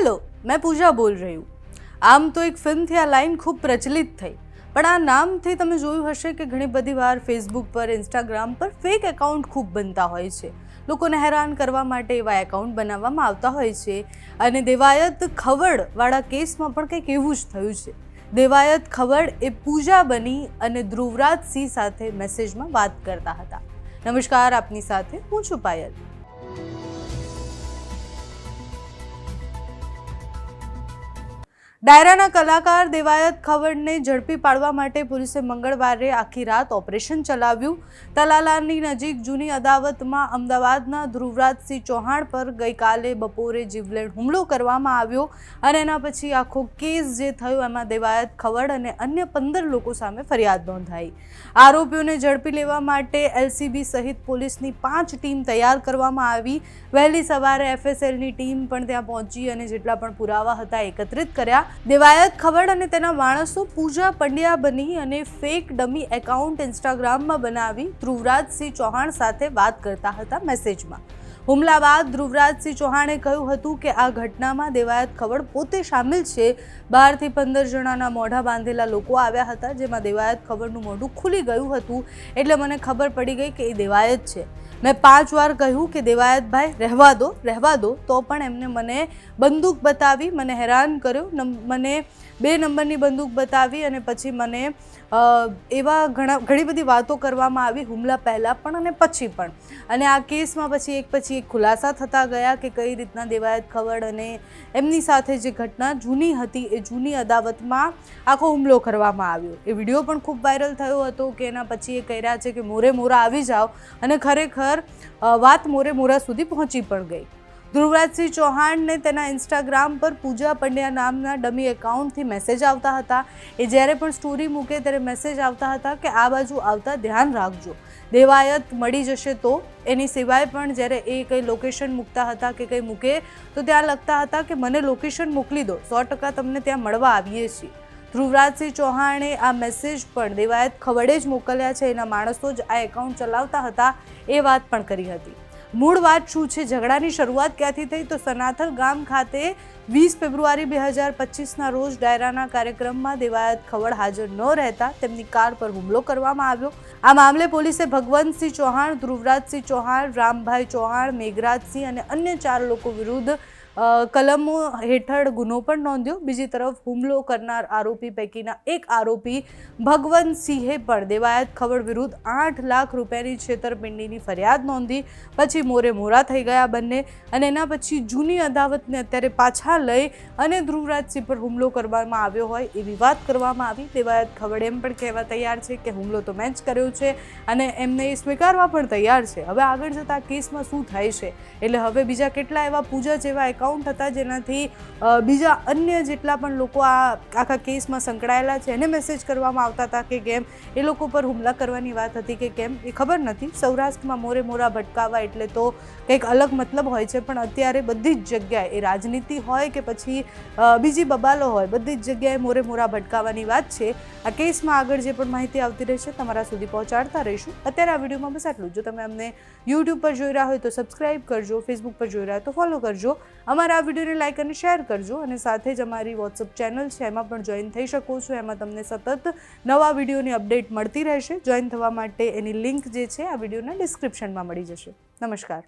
Hello, મેં પૂજા બોલ રહી હું. આમ તો એક ફિલ્મથી આ લાઈન ખૂબ પ્રચલિત થઈ. પણ આ નામથી તમે જોયું હશે કે ઘણી બધી વાર ફેસબુક પર ઇન્સ્ટાગ્રામ પર ફેક એકાઉન્ટ ખૂબ બનતા હોય છે. લોકોને હેરાન કરવા માટે એવા એકાઉન્ટ બનાવવામાં આવતા હોય છે. અને દેવાયત ખવડવાળા કેસમાં પણ કંઈક એવું જ થયું છે. દેવાયત ખવડ એ પૂજા બની અને ધ્રુવરાજસિંહ સાથે મેસેજમાં વાત કરતા હતા. નમસ્કાર, આપની સાથે હું છું પાયલ. ડાયરાના કલાકાર દેવાયત ખવડને ઝડપી પાડવા માટે પોલીસે મંગળવારે આખી રાત ઓપરેશન ચલાવ્યું. તલાલાની નજીક જૂની અદાવતમાં અમદાવાદના ધ્રુવરાજસિંહ ચૌહાણ પર ગઈકાલે બપોરે જીવલેણ હુમલો કરવામાં આવ્યો અને એના પછી આખો કેસ જે થયો એમાં દેવાયત ખવડ અને અન્ય પંદર લોકો સામે ફરિયાદ નોંધાઈ. આરોપીઓને ઝડપી લેવા માટે એલસીબી સહિત પોલીસની પાંચ ટીમ તૈયાર કરવામાં આવી. વહેલી સવારે એફએસએલની ટીમ પણ ત્યાં પહોંચી અને જેટલા પણ પુરાવા હતા એકત્રિત કર્યા. દેવાયત ખવડ અને તેના માણસો પૂજા પંડ્યા બની અને ફેક ડમી એકાઉન્ટ ઇન્સ્ટાગ્રામમાં બનાવી ધ્રુવરાજસિંહ ચૌહાણ સાથે વાત કરતા હતા મેસેજમાં હુમલા બાદ ધ્રુવરાજસિંહ ચૌહાણે કહ્યું હતું કે આ ઘટનામાં દેવાયત ખવડ પોતે સામેલ છે. બારથી પંદર જણાના મોઢા બાંધેલા લોકો આવ્યા હતા જેમાં દેવાયત ખવડનું મોઢું ખુલી ગયું હતું. એટલે મને ખબર પડી ગઈ કે એ દેવાયત છે. મેં પાંચ વાર કહ્યું કે દેવાયતભાઈ, રહેવા દો રહેવા દો. તો પણ એમને મને બંદૂક બતાવી, મને હેરાન કર્યો. મને બે નંબરની બંદૂક બતાવી અને પછી મને એવા ઘણા, ઘણી બધી વાતો કરવામાં આવી, હુમલા પહેલાં પણ અને પછી પણ. અને આ કેસમાં પછી એક પછી એક ખુલાસા થતા ગયા કે કઈ રીતના દેવાયત ખવડ અને એમની સાથે જે ઘટના જૂની હતી, એ જૂની અદાવતમાં આખો હુમલો કરવામાં આવ્યો. એ વીડિયો પણ ખૂબ વાયરલ થયો હતો કે એના પછી એ કહી રહ્યા છે કે મોરે મોરા આવી જાઓ અને ખરેખર વાત મોરે મોરા સુધી પહોંચી પણ ગઈ. ધ્રુવરાજસિંહ ચૌહાણને તેના ઇન્સ્ટાગ્રામ પર પૂજા પંડ્યા નામના ડમી એકાઉન્ટથી મેસેજ આવતા હતા. એ જ્યારે પણ સ્ટોરી મૂકે ત્યારે મેસેજ આવતા હતા કે આ બાજુ આવતા ધ્યાન રાખજો. દેવાયત મળી જશે તો? એની સિવાય પણ જ્યારે એ કંઈ લોકેશન મૂકતા હતા કે કંઈ મૂકે, તો ત્યાં લખતા હતા કે મને લોકેશન મોકલી દો, સો ટકા તમને ત્યાં મળવા આવીએ છીએ. ધ્રુવરાજસિંહ ચૌહાણે આ મેસેજ પણ દેવાયત ખવડે જ મોકલ્યા છે. એના માણસો જ આ એકાઉન્ટ ચલાવતા હતા. એ વાત પણ કરી હતી. મૂળ વાત શું છે? ઝઘડાની શરૂઆત ક્યાંથી થઈ? તો સનાથલ ગામ ખાતે વીસ ફેબ્રુઆરી બે હજાર પચીસના રોજ ડાયરાના કાર્યક્રમમાં દેવાયત ખવડ હાજર ન રહેતા તેમની કાર પર હુમલો કરવામાં આવ્યો. આ મામલે પોલીસે ભગવંતસિંહ ચૌહાણ, ધ્રુવરાજસિંહ ચૌહાણ, રામભાઈ ચૌહાણ, મેઘરાજસિંહ અને અન્ય ચાર લોકો વિરુદ્ધ કલમો હેઠળ ગુનો પણ નોંધ્યો. બીજી તરફ હુમલો કરનાર આરોપી પૈકીના એક આરોપી ભગવંતસિંહે પણ દેવાયત ખવડ વિરુદ્ધ આઠ લાખ રૂપિયાની છેતરપિંડીની ફરિયાદ નોંધી. પછી મોરે મોરા થઈ ગયા બંને અને એના પછી જૂની અદાવતને અત્યારે પાછા લઈ અને ધ્રુવરાજસિંહ પર હુમલો કરવામાં આવ્યો હોય એવી વાત કરવામાં આવી. દેવાયત ખવડ એમ પણ કહેવા તૈયાર છે કે હુમલો તો મેં જ કર્યો છે અને એમને એ સ્વીકારવા પણ તૈયાર છે. હવે આગળ જતાં કેસમાં શું થાય છે? એટલે હવે બીજા કેટલા એવા પૂજા જેવા એકાઉન્ટ હતા જેનાથી બીજા અન્ય જેટલા પણ લોકો આ આખા કેસમાં સંકળાયેલા છે એને મેસેજ કરવામાં આવતા હતા કે કેમ એ લોકો પર હુમલા કરવાની વાત હતી કે કેમ એ ખબર નથી. સૌરાષ્ટ્રમાં મોરે મોરા ભટકાવા એટલે તો કંઈક અલગ મતલબ હોય છે, પણ અત્યારે બધી જ જગ્યાએ એ રાજનીતિ હોય કે પછી બીજી બબાલો હોય, બધી જ જગ્યાએ મોરે મોરા ભટકાવાની વાત છે. આ કેસમાં આગળ જે પણ માહિતી આવતી રહેશે તમારા સુધી પહોંચાડતા રહીશું. અત્યારે આ વિડીયોમાં બસ આટલું જો. તમે અમને યુટ્યુબ પર જોઈ રહ્યા હોય તો સબસ્ક્રાઇબ કરજો ફેસબુક પર જોઈ રહ્યા હોય તો ફોલો કરજો. અમારા આ વિડીયોને લાઇક અને શેર કરજો અને સાથે જ અમારી વોટ્સઅપ ચેનલ છે, એમાં પણ જોઈન થઈ શકો છો. એમાં તમને સતત નવા વિડીયોની અપડેટ મળતી રહેશે. જોઈન થવા માટે એની લિંક જે છે, આ વિડીયોના ડિસ્ક્રિપ્શનમાં મળી જશે. નમસ્કાર.